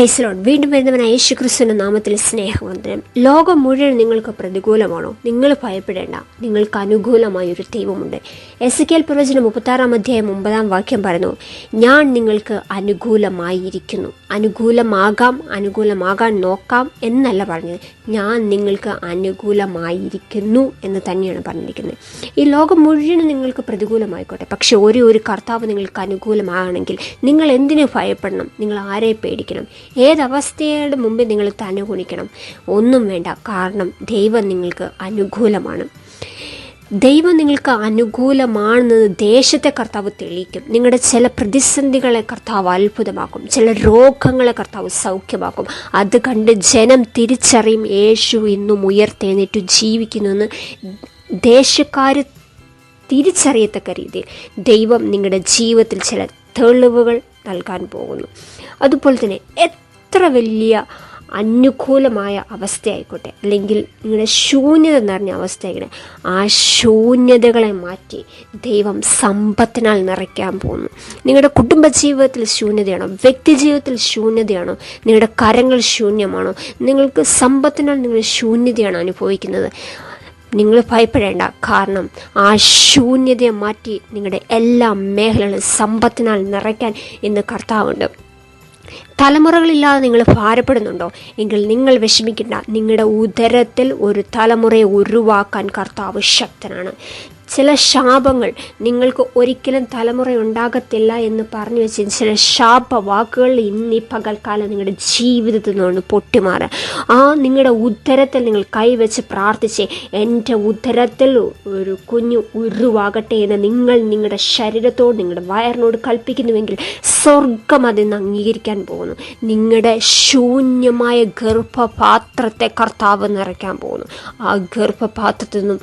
പ്രൈസലോൺ വീണ്ടും വരുന്നവനായ യേശു ക്രിസ്തുവിന്റെ നാമത്തിൽ സ്നേഹവന്ദനം. ലോകം മുഴുവൻ നിങ്ങൾക്ക് പ്രതികൂലമാണോ? നിങ്ങൾ ഭയപ്പെടേണ്ട. നിങ്ങൾക്ക് അനുകൂലമായ ഒരു ദൈവമുണ്ട്. എസ് കെൽ പ്രവചനം മുപ്പത്താറാം അധ്യായം ഒമ്പതാം വാക്യം പറഞ്ഞു ഞാൻ നിങ്ങൾക്ക് അനുകൂലമായിരിക്കുന്നു. അനുകൂലമാകാം അനുകൂലമാകാൻ നോക്കാം എന്നല്ല പറഞ്ഞത്. ഞാൻ നിങ്ങൾക്ക് അനുകൂലമായിരിക്കുന്നു എന്ന് തന്നെയാണ് പറഞ്ഞിരിക്കുന്നത്. ഈ ലോകം മുഴുവൻ നിങ്ങൾക്ക് പ്രതികൂലമായിക്കോട്ടെ. പക്ഷെ ഒരു ഒരു കർത്താവ് നിങ്ങൾക്ക് അനുകൂലമാകണമെങ്കിൽ നിങ്ങൾ എന്തിനു ഭയപ്പെടണം? നിങ്ങൾ ആരെ പേടിക്കണം? ഏതവസ്ഥയുടെ മുമ്പിൽ നിങ്ങൾ തനുകുണിക്കണം ഒന്നും വേണ്ട. കാരണം ദൈവം നിങ്ങൾക്ക് അനുകൂലമാണ്. ദൈവം നിങ്ങൾക്ക് അനുകൂലമാണെന്ന് ദേശത്തെ കർത്താവ് തെളിയിക്കും. നിങ്ങളുടെ ചില പ്രതിസന്ധികളെ കർത്താവ് അത്ഭുതമാക്കും. ചില രോഗങ്ങളെ കർത്താവ് സൗഖ്യമാക്കും. അത് കണ്ട് ജനം തിരിച്ചറിയും യേശു ഇന്നും ഉയർത്തെഴുന്നേറ്റു ജീവിക്കുന്നുവെന്ന് ദേശക്കാർ തിരിച്ചറിയത്തക്ക രീതിയിൽ ദൈവം നിങ്ങളുടെ ജീവിതത്തിൽ ചില തെളിവുകൾ നൽകാൻ പോകുന്നു. അതുപോലെ തന്നെ എത്ര വലിയ അനുകൂലമായ അവസ്ഥയായിക്കോട്ടെ. അല്ലെങ്കിൽ നിങ്ങളുടെ ശൂന്യത നിറഞ്ഞ അവസ്ഥയായിക്കോട്ടെ. ആ ശൂന്യതകളെ മാറ്റി ദൈവം സമ്പത്തിനാൽ നിറയ്ക്കാൻ പോകുന്നു. നിങ്ങളുടെ കുടുംബജീവിതത്തിൽ ശൂന്യതയാണോ? വ്യക്തി ജീവിതത്തിൽ ശൂന്യതയാണോ? നിങ്ങളുടെ കരങ്ങൾ ശൂന്യമാണോ? നിങ്ങൾക്ക് സമ്പത്തിനാൽ നിങ്ങൾ ശൂന്യതയാണ് അനുഭവിക്കുന്നത്. നിങ്ങൾ ഭയപ്പെടേണ്ട കാരണം ആ ശൂന്യതയെ മാറ്റി നിങ്ങളുടെ എല്ലാ മേഖലകളും സമ്പത്തിനാൽ നിറയ്ക്കാൻ ഇന്ന് കർത്താവുണ്ട്. തലമുറകളില്ലാതെ നിങ്ങൾ ഭാരപ്പെടുന്നുണ്ടോ? എങ്കിൽ നിങ്ങൾ വിഷമിക്കേണ്ട. നിങ്ങളുടെ ഉദരത്തിൽ ഒരു തലമുറയെ ഉരുവാക്കാൻ കർത്താവ് ശക്തനാണ്. ചില ശാപങ്ങൾ നിങ്ങൾക്ക് ഒരിക്കലും തലമുറ ഉണ്ടാകത്തില്ല എന്ന് പറഞ്ഞു വെച്ച ചില ശാപ വാക്കുകൾ ഇന്ന് ഈ പകൽക്കാലം നിങ്ങളുടെ ജീവിതത്തിൽ നിന്ന് പൊട്ടിമാറുക ആ നിങ്ങളുടെ ഉദ്ധരത്തിൽ നിങ്ങൾ കൈവച്ച് പ്രാർത്ഥിച്ച് എന്റെ ഉദ്ധരത്തിൽ ഒരു കുഞ്ഞു ഉരുവാകട്ടെ എന്ന് നിങ്ങൾ നിങ്ങളുടെ ശരീരത്തോട് നിങ്ങളുടെ വയറിനോട് കൽപ്പിക്കുന്നുവെങ്കിൽ സ്വർഗം അതിന്ന് അംഗീകരിക്കാൻ പോകുന്നു. നിങ്ങളുടെ ശൂന്യമായ ഗർഭപാത്രത്തെ കർത്താവ് നിറയ്ക്കാൻ പോകുന്നു. ആ ഗർഭപാത്രത്തിൽ നിന്നും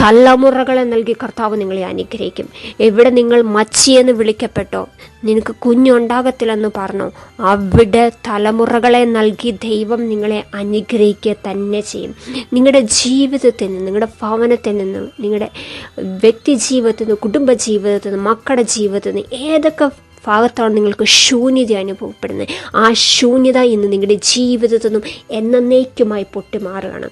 തലമുറകളെ നൽകി കർത്താവ് നിങ്ങളെ അനുഗ്രഹിക്കും. എവിടെ നിങ്ങൾ മച്ചിയെന്ന് വിളിക്കപ്പെട്ടോ? നിനക്ക് കുഞ്ഞുണ്ടാകത്തില്ലെന്ന് പറഞ്ഞു. അവിടെ തലമുറകളെ നൽകി ദൈവം നിങ്ങളെ അനുഗ്രഹിക്കുക തന്നെ ചെയ്യും. നിങ്ങളുടെ ജീവിതത്തിൽ നിന്ന് നിങ്ങളുടെ ഭവനത്തിൽ നിന്ന് നിങ്ങളുടെ വ്യക്തി ജീവിതത്തിൽ നിന്ന് കുടുംബ ജീവിതത്തിൽ നിന്ന് മക്കളുടെ ജീവിതത്തിൽ നിന്ന് ഏതൊക്കെ ഭാഗത്താണ് നിങ്ങൾക്ക് ശൂന്യത അനുഭവപ്പെടുന്നത്? ആ ശൂന്യത ഇന്ന് നിങ്ങളുടെ ജീവിതത്തിൽ നിന്നും എന്നേക്കുമായി പൊട്ടിമാറുകയാണ്.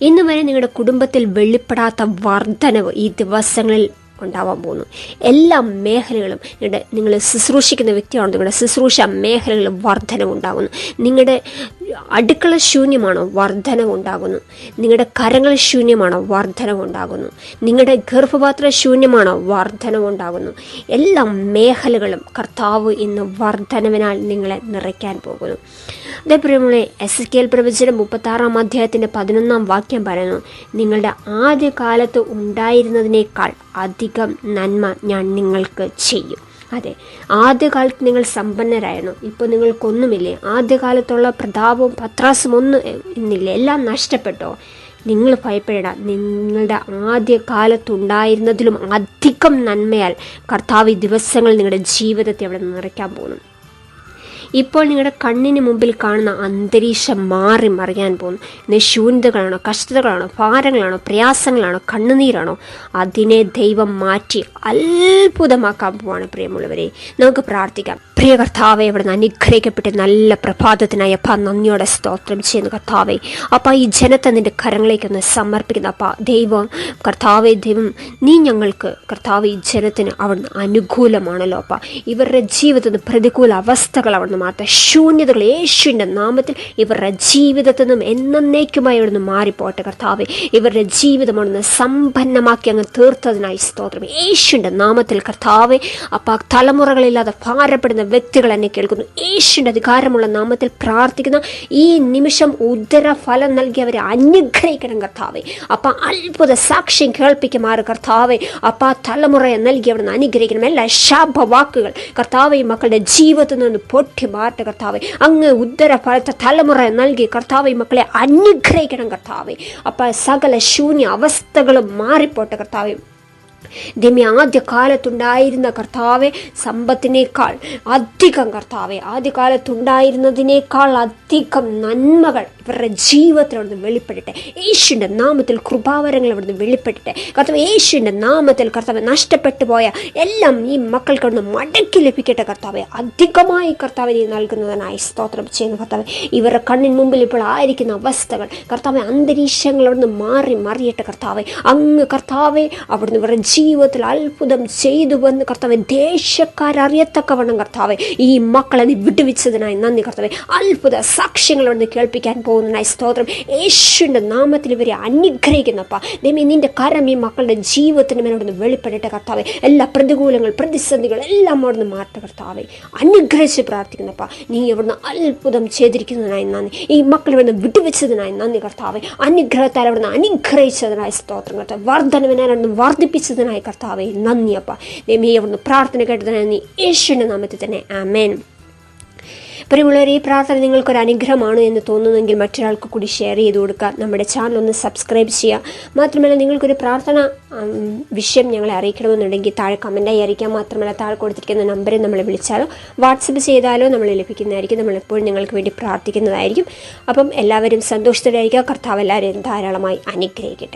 ഇന്ന് വരെ നിങ്ങളുടെ കുടുംബത്തിൽ വെളിപ്പെടാത്ത വർധനവ് ഈ ദിവസങ്ങളിൽ ഉണ്ടാവാൻ പോകുന്നു. എല്ലാ മേഖലകളും നിങ്ങളുടെ നിങ്ങൾ ശുശ്രൂഷിക്കുന്ന വ്യക്തിയാണോ നിങ്ങളുടെ ശുശ്രൂഷ മേഖലകളിൽ വർധനവ് ഉണ്ടാകുന്നു നിങ്ങളുടെ അടുക്കള ശൂന്യമാണോ? വർധനവ് ഉണ്ടാകുന്നു നിങ്ങളുടെ കരങ്ങൾ ശൂന്യമാണോ? വർധനവ് ഉണ്ടാകുന്നു നിങ്ങളുടെ ഗർഭപാത്ര ശൂന്യമാണോ? വർധനവ് ഉണ്ടാകുന്നു എല്ലാ മേഖലകളും കർത്താവ് ഇന്ന് വർധനവിനാൽ നിങ്ങളെ നിറയ്ക്കാൻ പോകുന്നു. അതേപോലെ എസ് കെ എൽ പ്രവചനം മുപ്പത്താറാം അധ്യായത്തിന്റെ പതിനൊന്നാം വാക്യം പറയുന്നു നിങ്ങളുടെ ആദ്യ കാലത്ത് ഉണ്ടായിരുന്നതിനേക്കാൾ അധികം നന്മ ഞാൻ നിങ്ങൾക്ക് ചെയ്യും. അതെ ആദ്യകാലത്ത് നിങ്ങൾ സമ്പന്നരായിരുന്നു. ഇപ്പോൾ നിങ്ങൾക്കൊന്നുമില്ലേ ആദ്യകാലത്തുള്ള പ്രതാപവും പത്രാസും ഒന്നും ഇന്നില്ല? എല്ലാം നഷ്ടപ്പെട്ടോ? നിങ്ങൾ ഭയപ്പെടേണ്ട. നിങ്ങളുടെ ആദ്യ കാലത്തുണ്ടായിരുന്നതിലും അധികം നന്മയാൽ കർത്താവ് ദിവസങ്ങൾ നിങ്ങളുടെ ജീവിതത്തെ അവിടെ നിറയ്ക്കാൻ പോകുന്നു. ഇപ്പോൾ നിങ്ങളുടെ കണ്ണിന് മുമ്പിൽ കാണുന്ന അന്തരീക്ഷം മാറി മറിയാൻ പോകുന്നു. ഇന്ന് ശൂന്യതകളാണോ കഷ്ടതകളാണോ ഭാരങ്ങളാണോ പ്രയാസങ്ങളാണോ കണ്ണുനീരാണോ അതിനെ ദൈവം മാറ്റി അത്ഭുതമാക്കാൻ പോവാണ് പ്രിയമുള്ളവരെ. നമുക്ക് പ്രാർത്ഥിക്കാം. പ്രിയ കർത്താവെ അവിടെ നിന്ന് അനുഗ്രഹിക്കപ്പെട്ട് നല്ല പ്രഭാതത്തിനായി അപ്പ നന്ദിയോടെ സ്തോത്രം ചെയ്യുന്ന കർത്താവെ. അപ്പ ഈ ജനത്തെ നിന്റെ കരങ്ങളിലേക്കൊന്ന് സമർപ്പിക്കുന്ന അപ്പ. ദൈവം കർത്താവെ ദൈവം നീ ഞങ്ങൾക്ക് കർത്താവ് ഈ ജനത്തിന് അവിടുന്ന് അനുകൂലമാണല്ലോ അപ്പ. ഇവരുടെ ജീവിതത്തിൽ പ്രതികൂല അവസ്ഥകൾ അവിടുന്ന് മാറ്റാം ശൂന്യതകൾ യേശുവിന്റെ നാമത്തിൽ ഇവരുടെ ജീവിതത്തിൽ നിന്നും എന്നേക്കുമായി അവിടുന്ന് മാറിപ്പോട്ടെ കർത്താവെ. ഇവരുടെ ജീവിതം അവിടുന്ന് സമ്പന്നമാക്കി അങ്ങ് തീർത്തതിനായി സ്തോത്രം. യേശുവിന്റെ നാമത്തിൽ കർത്താവെ അപ്പം തലമുറകളില്ലാതെ ഭാരപ്പെടുന്ന വ്യക്തികൾ എന്നെ കേൾക്കുന്നു. യേശുവിന്റെ അധികാരമുള്ള നാമത്തിൽ പ്രാർത്ഥിക്കുന്ന ഈ നിമിഷം ഉദര ഫലം നൽകി അവരെ അനുഗ്രഹിക്കണം കർത്താവെ. അപ്പം അത്ഭുത സാക്ഷ്യം കേൾപ്പിക്കുമാറ് കർത്താവെ. അപ്പ തലമുറയെ നൽകി അവിടുന്ന് അനുഗ്രഹിക്കണം. എല്ലാ ശാപവാക്കുകൾ കർത്താവെ മക്കളുടെ ജീവിതത്തിൽ നിന്ന് പൊട്ടി മാറട്ടെ കർത്താവെ. അങ്ങ് ഉദര ഫലത്തെ തലമുറ നൽകി കർത്താവെ ഈ മക്കളെ അനുഗ്രഹിക്കണം കർത്താവെ. അപ്പ സകല ശൂന്യ അവസ്ഥകളും മാറിപ്പോട്ടെ കർത്താവെ. ദൈവമേ ആദ്യകാലത്തുണ്ടായിരുന്ന കർത്താവെ സമ്പത്തിനേക്കാൾ അധികം കർത്താവെ ആദ്യകാലത്തുണ്ടായിരുന്നതിനേക്കാൾ അധികം നന്മകൾ ഇവരുടെ ജീവിതത്തിൽ അവിടുന്ന് വെളിപ്പെടട്ടെ. യേശുവിന്റെ നാമത്തിൽ കൃപാവരങ്ങൾ അവിടുന്ന് വെളിപ്പെടട്ടെ. കർത്താവ് യേശുവിന്റെ നാമത്തിൽ കർത്താവ് നഷ്ടപ്പെട്ടു പോയ എല്ലാം ഈ മക്കൾക്ക് അവിടുന്ന് മടക്കി ലഭിക്കട്ടെ കർത്താവെ. അധികമായി കർത്താവിന് നൽകുന്നതിനായി സ്തോത്രം ചെയ്യുന്ന കർത്താവ്. ഇവരുടെ കണ്ണിന് മുമ്പിൽ ഇപ്പോൾ ആയിരിക്കുന്ന അവസ്ഥകൾ കർത്താവ് അന്തരീക്ഷങ്ങൾ അവിടുന്ന് മാറി മറിയട്ടെ കർത്താവെ. അങ്ങ് കർത്താവെ അവിടുന്ന് ഇവരുടെ ജീവിതത്തിൽ അത്ഭുതം ചെയ്തു വന്ന് കർത്താവെ ദേശക്കാരറിയത്തക്കവണ്ണം കർത്താവെ ഈ മക്കളെ നീ വിടുവിച്ചതിനായി നന്ദി കർത്താവെ. അത്ഭുത സാക്ഷ്യങ്ങൾ അവിടുന്ന് കേൾപ്പിക്കാൻ പോകുന്നതിനായി സ്തോത്രം. യേശുവിന്റെ നാമത്തിൽ ഇവരെ അനുഗ്രഹിക്കുന്നപ്പ ദൈവം നിന്റെ കരം ഈ മക്കളുടെ ജീവിതത്തിന് മേലോടൊന്ന് വെളിപ്പെടട്ടെ കർത്താവെ. എല്ലാ പ്രതികൂലങ്ങൾ പ്രതിസന്ധികൾ എല്ലാം അവിടുന്ന് മാറ്റ കർത്താവെ. അനുഗ്രഹിച്ച് പ്രാർത്ഥിക്കുന്നപ്പ നീ അവിടുന്ന് അത്ഭുതം ചെയ്തിരിക്കുന്നതിനായി നന്ദി. ഈ മക്കൾ ഇവിടുന്ന് വിട്ടുവെച്ചതിനായി നന്ദി കർത്താവെ. അനുഗ്രഹത്താൽ അവിടുന്ന് അനുഗ്രഹിച്ചതിനായി സ്തോത്രം കർത്താവ്. വർധനവിനാൽ അവിടുന്ന് വർദ്ധിപ്പിച്ചതിനായി കർത്താവെ നന്ദിയപ്പ ദൈവമേ അവിടുന്ന് പ്രാർത്ഥന കേട്ടതിനായി നന്ദി. യേശുവിന്റെ നാമത്തിൽ തന്നെ. ആമേൻ. പ്രിയമുള്ളവർ ഈ പ്രാർത്ഥന നിങ്ങൾക്കൊരു അനുഗ്രഹമാണ് എന്ന് തോന്നുന്നെങ്കിൽ മറ്റൊരാൾക്ക് കൂടി ഷെയർ ചെയ്ത് കൊടുക്കുക. നമ്മുടെ ചാനൽ ഒന്ന് സബ്സ്ക്രൈബ് ചെയ്യുക. മാത്രമല്ല നിങ്ങൾക്കൊരു പ്രാർത്ഥന വിഷയം ഞങ്ങളെ അറിയിക്കണമെന്നുണ്ടെങ്കിൽ താഴെ കമന്റായി അറിയിക്കാം. മാത്രമല്ല താഴെ കൊടുത്തിരിക്കുന്ന നമ്പറിൽ നമ്മളെ വിളിച്ചാലോ വാട്സപ്പ് ചെയ്താലോ നമ്മൾ ലഭിക്കുന്നതായിരിക്കും. നമ്മൾ എപ്പോഴും നിങ്ങൾക്ക് വേണ്ടി പ്രാർത്ഥിക്കുന്നതായിരിക്കും. അപ്പം എല്ലാവരും സന്തോഷത്തോടെ ആയിരിക്കുക കർത്താവ് എല്ലാവരെയും ധാരാളമായി അനുഗ്രഹിക്കട്ടെ.